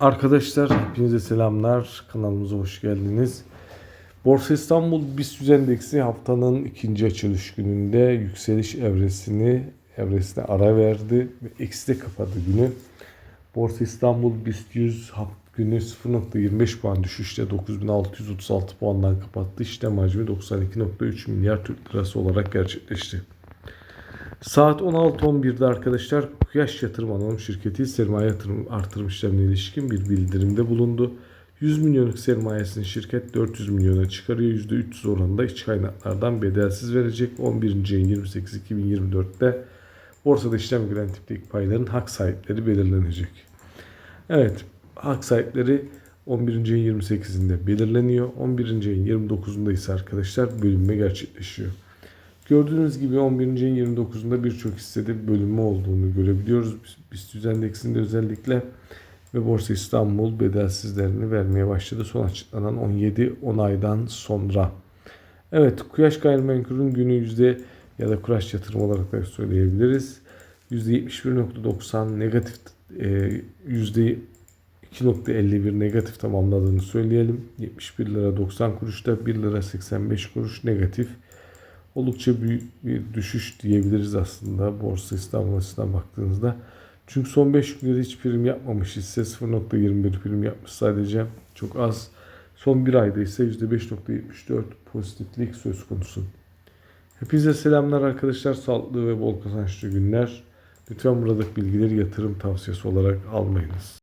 Arkadaşlar hepinize selamlar. Kanalımıza hoş geldiniz. Borsa İstanbul BIST endeksi haftanın ikinci açılış gününde yükseliş evresini evresine ara verdi ve eksi kapadı günü. Borsa İstanbul BIST 100 hafta günü 0.25 puan düşüşte 9636 puandan kapattı. İşlem hacmi 92.3 milyar Türk lirası olarak gerçekleşti. Saat 16.11'de arkadaşlar Kuyaş Yatırım Anonim Şirketi sermaye yatırım artırım işlemine ilişkin bir bildirimde bulundu. 100 milyonluk sermayesini şirket 400 milyona çıkarıyor. %300 oranında iç kaynaklardan bedelsiz verecek. 11. ayın 28 2024'te borsada işlem gören tipteki payların hak sahipleri belirlenecek. Evet, hak sahipleri 11. ayın 28'inde belirleniyor. 11. ayın 29'unda ise arkadaşlar bölünme gerçekleşiyor. Gördüğünüz gibi 11. ayın 29'unda birçok hissede bölünme olduğunu görebiliyoruz. BIST endeksinde özellikle ve Borsa İstanbul bedelsizlerini vermeye başladı son açıklanan 17 onaydan sonra. Evet Kuyaş Gayrimenkul'ün günü yüzde ya da Kuraş yatırım olarak da söyleyebiliriz. %71.90 negatif e, yüzde 2.51 negatif tamamladığını söyleyelim. 71 lira 90 kuruşta 1 lira 85 kuruş negatif. Oldukça büyük bir düşüş diyebiliriz aslında Borsa İstanbul açısından baktığınızda. Çünkü son 5 günde hiç prim yapmamış hisse 0.21 prim yapmış sadece çok az. Son bir ayda ise %5.74 pozitiflik söz konusu. Hepinize selamlar arkadaşlar. Sağlıklı ve bol kazançlı günler. Lütfen buradaki bilgileri yatırım tavsiyesi olarak almayınız.